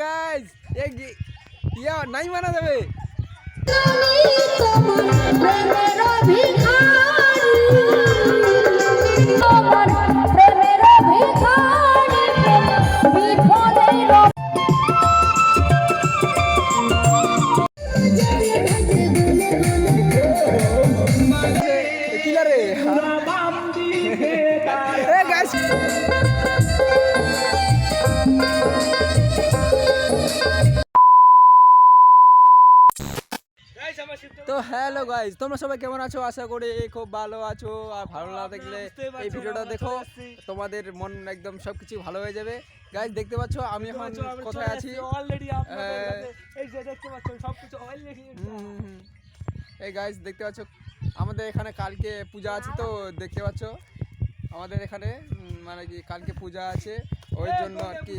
Guys ইয়া নাই মানা যাবে গাইজ তোমরা সবাই কেমন আছো? আশা করি খুব ভালো আছো আর ভালো না দেখলে এই ভিডিওটা দেখো তোমাদের মন একদম সবকিছু ভালো হয়ে যাবে। গাইজ দেখতে পাচ্ছ আমি এখন কোথায় আছি? অলরেডি এই যে দেখতে সবকিছু অলরেডি। এই গাইজ দেখতে পাচ্ছ আমাদের এখানে কালকে পূজা আছে তো দেখতে পাচ্ছ? আমাদের এখানে মানে কি কালকে পূজা আছে ওই জন্য আর কি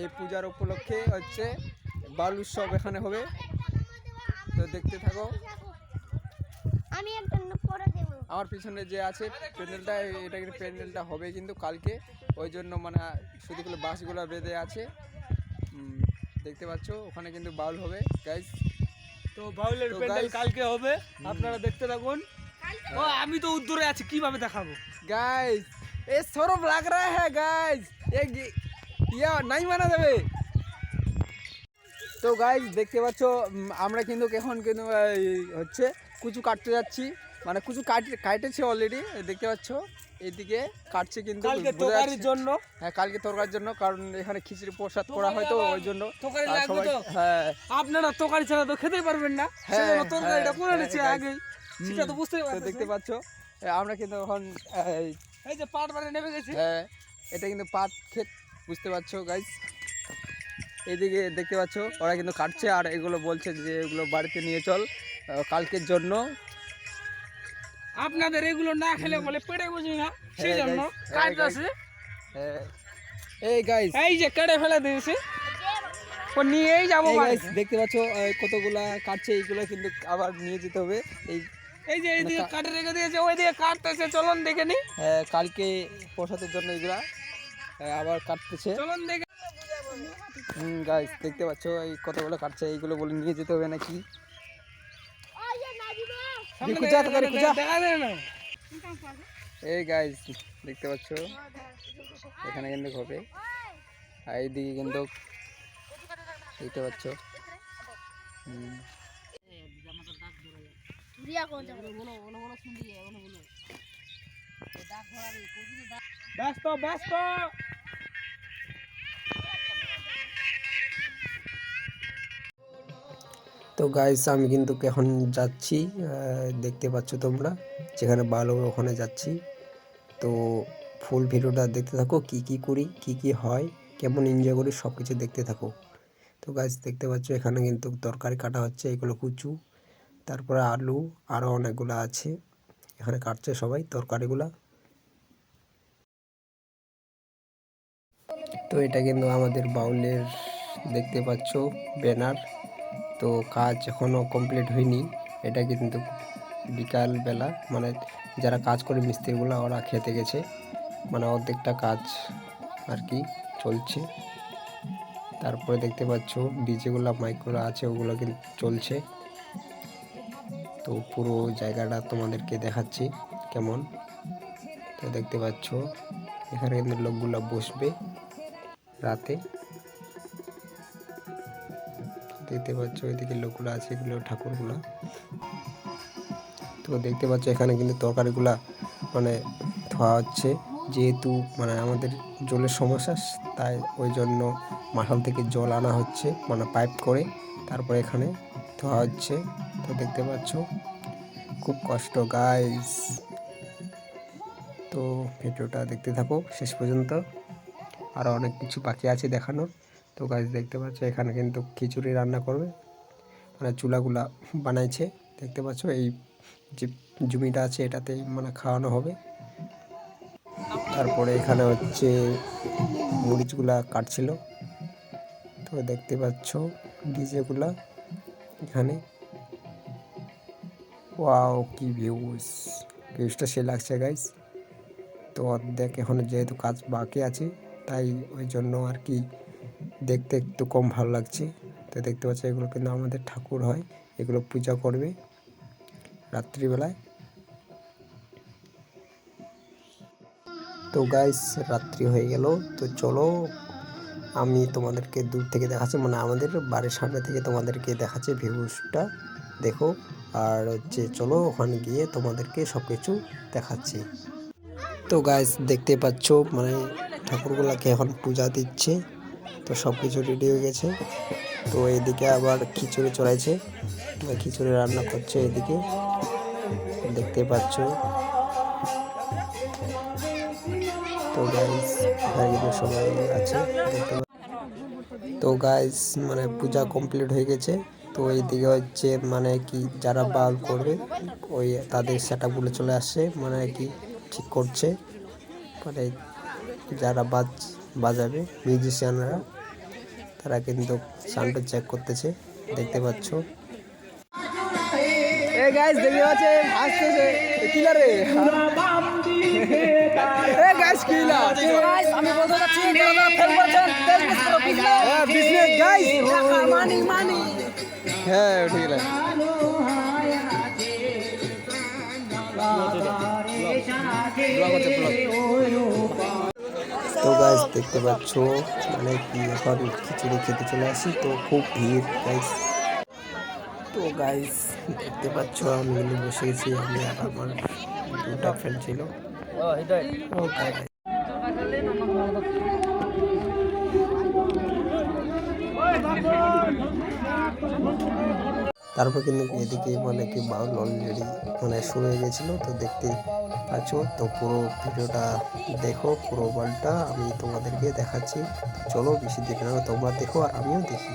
এই পূজার উপলক্ষে হচ্ছে বাল উৎসব এখানে হবে। তো দেখতে থাকো। আমি একটা দেব। আমার পিছনে যে আছে প্যান্ডেলটা এটা কিন্তু প্যান্ডেলটা হবে কিন্তু কালকে। ওই জন্য মানে শুধুগুলো বাসগুলো বেঁধে আছে। দেখতে পাচ্ছ ওখানে কিন্তু বাউল হবে গাইস তো বাউলের প্যান্ডেল কালকে হবে। আপনারা দেখতে থাকুন। ও আমি তো উদ্দুরে আছি কীভাবে দেখাবো? গাইস এ সরব লাগ রহা হ্যাঁ গাইস এ ইয়া নাই মানা যাবে। তো গাইজ দেখতে পাচ্ছ আমরা কিন্তু এখন কিন্তু হচ্ছে কুচু কাটতে যাচ্ছি। মানে কুচু কাটে কাটেছে অলরেডি দেখতে পাচ্ছ। এদিকে কাটছে কিন্তু তরকারির জন্য। হ্যাঁ কালকে তরকারির জন্য কারণ এখানে খিচুড়ি প্রসাদ করা হয় তো ওই জন্য? হ্যাঁ। আপনারা তরকারি ছাড়া তো খেতেই পারবেন না। হ্যাঁ, তরকারিটা হ্যাঁ, করে হ্যাঁ, নিচ্ছি। আগে সেটা তো বুঝতেই দেখতে পাচ্ছ আমরা কিন্তু এখন এই, যে পাট বারে নেমে গেছি। হ্যাঁ এটা কিন্তু পাট ক্ষেত বুঝতে পারছ গাইজ এদিকে দেখতে পাচ্ছ ওরা কিন্তু কাটছে আর এগুলো বলছে যে এগুলো বাড়িতে নিয়ে চল। কালকের জন্য। আপনাদের এগুলো না খেলে বলে পেটে বুঝি না সেই হ্যাঁ, জন্য হ্যাঁ, কাজ আছে। হ্যাঁ। এই গাইজ এই যে কেটে ফেলে দিয়েছি। ও নিয়েই যাব বাড়িতে। দেখতে পাচ্ছ কতগুলা কাটছে এইগুলো কিন্তু আবার নিয়ে যেতে হবে। এই এই যে এইদিকে কা- কাটে রেখে দিয়েছে ওই দিকে কাটতেছে চলন দেখে নি। আহ, কালকে প্রসাদের জন্য এগুলা আবার কাটতেছে। চলন দেখে হুম গাইজ দেখতে পাচ্ছ এই কতগুলো কাটছে এইগুলো বলে নিয়ে যেতে হবে নাকি? খুঁজা তো করে, এই গাইজ দেখতে পাচ্ছ? এখানে কিন্তু হবে আর এইদিকে কিন্তু দেখতে পাচ্ছ। হুম। ব্যস্ত ব্যস্ত। তো গাইস আমি কিন্তু এখন যাচ্ছি দেখতে পাচ্ছ তোমরা, যেখানে ভালো ওখানে যাচ্ছি। তো ফুল ভিডিওটা দেখতে থাকো, কি কি করি, কি কি হয়, কেমন এনজয় করি সব কিছু দেখতে থাকো। তো গাইস দেখতে পাচ্ছ এখানে কিন্তু তরকারি কাটা হচ্ছে, এগুলো কুচু, তারপরে আলু আরও অনেকগুলো আছে। এখানে কাটছে সবাই তরকারিগুলা। তো এটা কিন্তু আমাদের বাউলের, দেখতে পাচ্ছ, ব্যানার। তো কাজ এখনও কমপ্লিট হয়নি। এটা কিন্তু বিকাল বেলা মানে যারা কাজ করে মিস্ত্রিগুলো, ওরা খেতে গেছে। মানে অর্ধেকটা কাজ আর কি চলছে। তারপরে দেখতে পাচ্ছ, ডিজেগুলো, মাইকগুলো আছে, ওগুলো কিন্তু চলছে। তো পুরো জায়গাটা তোমাদেরকে দেখাচ্ছি কেমন। তো দেখতে পাচ্ছ, এখানে কিন্তু লোকগুলো বসবে রাতে। দেখতে পাচ্ছ ওইদিকে লোকগুলো আছে, এগুলো ঠাকুরগুলো। তো দেখতে পাচ্ছ, এখানে কিন্তু তরকারিগুলা মানে ধোয়া হচ্ছে। যেহেতু মানে আমাদের জলের সমস্যা, তাই ওই জন্য মাথাল থেকে জল আনা হচ্ছে মানে পাইপ করে তারপরে এখানে ধোয়া হচ্ছে। তো দেখতে পাচ্ছ, খুব কষ্ট গাইস তো ভিডিওটা দেখতে থাকো, শেষ পর্যন্ত। আরও অনেক কিছু বাকি আছে দেখানোর। তো গাছ দেখতে পাচ্ছ, এখানে কিন্তু খিচুড়ি রান্না করবে। মানে চুলাগুলা বানাইছে, দেখতে পাচ্ছ, এই যে জমিটা আছে এটাতেই মানে খাওয়ানো হবে। তারপরে এখানে হচ্ছে মরিচগুলা কাটছিল। তো দেখতে পাচ্ছ, ডিজেগুলা এখানে। ওয়াও, কি ভিউজ ভিউজটা সে লাগছে গাইস তো অর্ধেক এখন যেহেতু কাজ বাকি আছে, তাই ওই জন্য আর কি দেখতে একটু কম ভালো লাগছে। তো দেখতে পাচ্ছ এগুলো কিন্তু আমাদের ঠাকুর হয়, এগুলো পূজা করবে রাত্রিবেলায়। তো গাইস রাত্রি হয়ে গেল। তো চলো, আমি তোমাদেরকে দূর থেকে দেখাচ্ছি মানে আমাদের বাড়ির সামনে থেকে তোমাদেরকে দেখাচ্ছে ভিউসটা দেখো, আর হচ্ছে চলো, ওখানে গিয়ে তোমাদেরকে সব কিছু দেখাচ্ছি। তো গাইস দেখতে পাচ্ছ মানে ঠাকুরগুলাকে এখন পূজা দিচ্ছে। তো সব কিছু রেডি হয়ে গেছে। তো এদিকে আবার খিচুড়ি চড়াইছে। খিচুড়ি রান্না করছে এদিকে। দেখতে পাচ্ছ। তো গাইস এখানে সবাই আছে তো গাইস মানে পূজা কমপ্লিট হয়ে গেছে। তো এইদিকে হচ্ছে মানে কি যারা বাল করবে, ওই তাদের সেট আপগুলো চলে আসছে। মানে কি ঠিক করছে। মানে যারা বাজ বাজাবে। মিউজিশিয়ানরা তারা কিন্তু সাউন্ডটা চেক করতেছে দেখতে পাচ্ছ। এই গাইস দেখতে পাচ্ছে আসতেছে কিলার রে এই গাইস কিলা গাইস আমি বলতে যাচ্ছি যারা ফেল করেছেন বিজনেস করো বিজনেস হ্যাঁ বিজনেস গাইস মানি মানি হ্যাঁ ঠিক আছে ব্লগ হচ্ছে ব্লগ তো গাইস দেখতে পাচ্ছ মানে কি এখন খিচুড়ি খেতে চলে আসি তো খুব ভিড় গাইস তো গাইস দেখতে পাচ্ছ আমি বসে গেছি আমি আর আমার দুটা ফ্রেন্ড ছিল। তারপর কিন্তু এদিকে মানে কি বাউল অলরেডি মানে শুরু হয়ে গেছিল, তো দেখতে পাচ্ছ। তো পুরো ভিডিওটা দেখো, পুরো বলটা আমি তোমাদেরকে দেখাচ্ছি। চলো বেশি দেখে না তোমরা দেখো আর আমিও দেখি।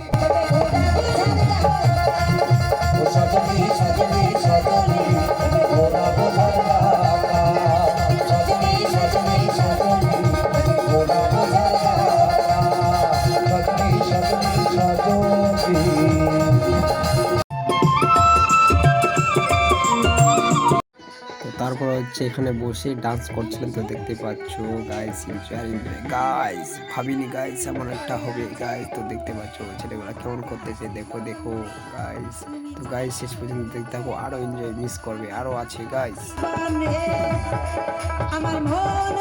এখানে বসে ডান্স করছিলেন তো দেখতে পাচ্ছ গাইস গাইস ভাবিনি গাইস এমন একটা হবে গাইস তো দেখতে পাচ্ছ ছেলেগুলা কেমন করতেছে, দেখো দেখো গাইস তো গাইস শেষ পর্যন্ত দেখতে থাকো, আরও এনজয় মিস করবে, আরও আছে গাইস আমার মন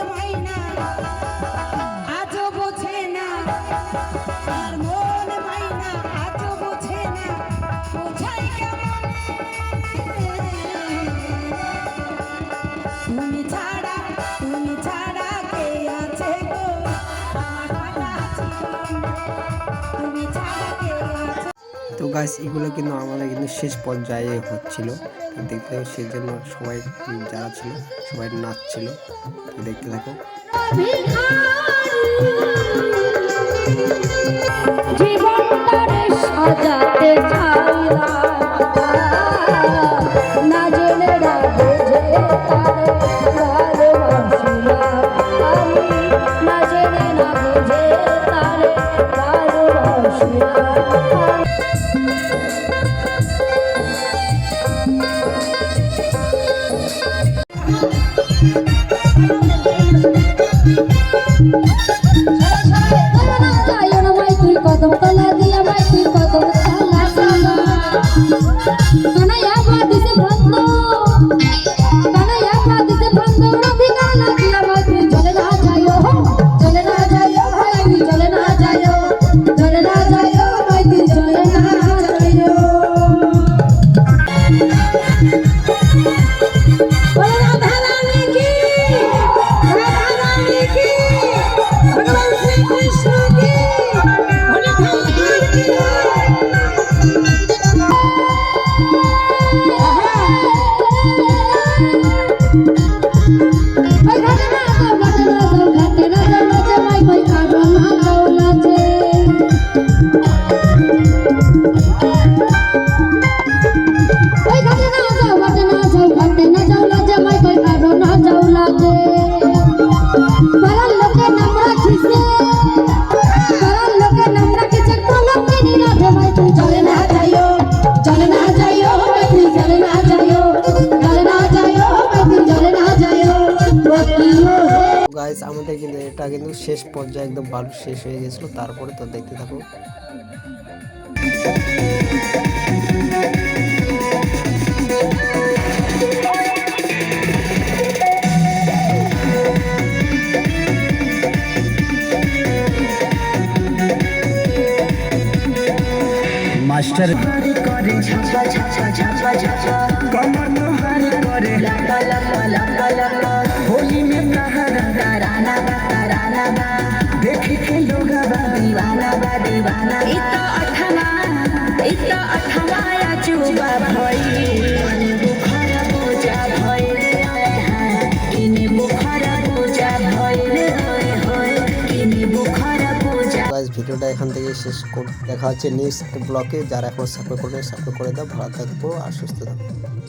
গাইস এগুলো কিন্তু আমাদের কিন্তু শেষ পর্যায়ে হচ্ছিল। দেখতে থাকো সেজন্য সবাই যারা ছিল, সবাই নাচছিল। দেখতে থাকো। সাজাতে কানাইয়া বাদিছে ভন্দ কানাইয়া গাইস আমাদের কিন্তু এটা কিন্তু শেষ পর্যায়ে একদম বালু শেষ হয়ে গেছিল তারপরে তো দেখতে থাকো। Master Riding chaps like chaps like chaps like like ভিডিওটা এখান থেকে শেষ দেখা হচ্ছে নেক্সট ব্লকে যারা এখন সাপোর্ট করবে সাপোর্ট করে দাও। ভালো থাকব আর সুস্থ থাকব।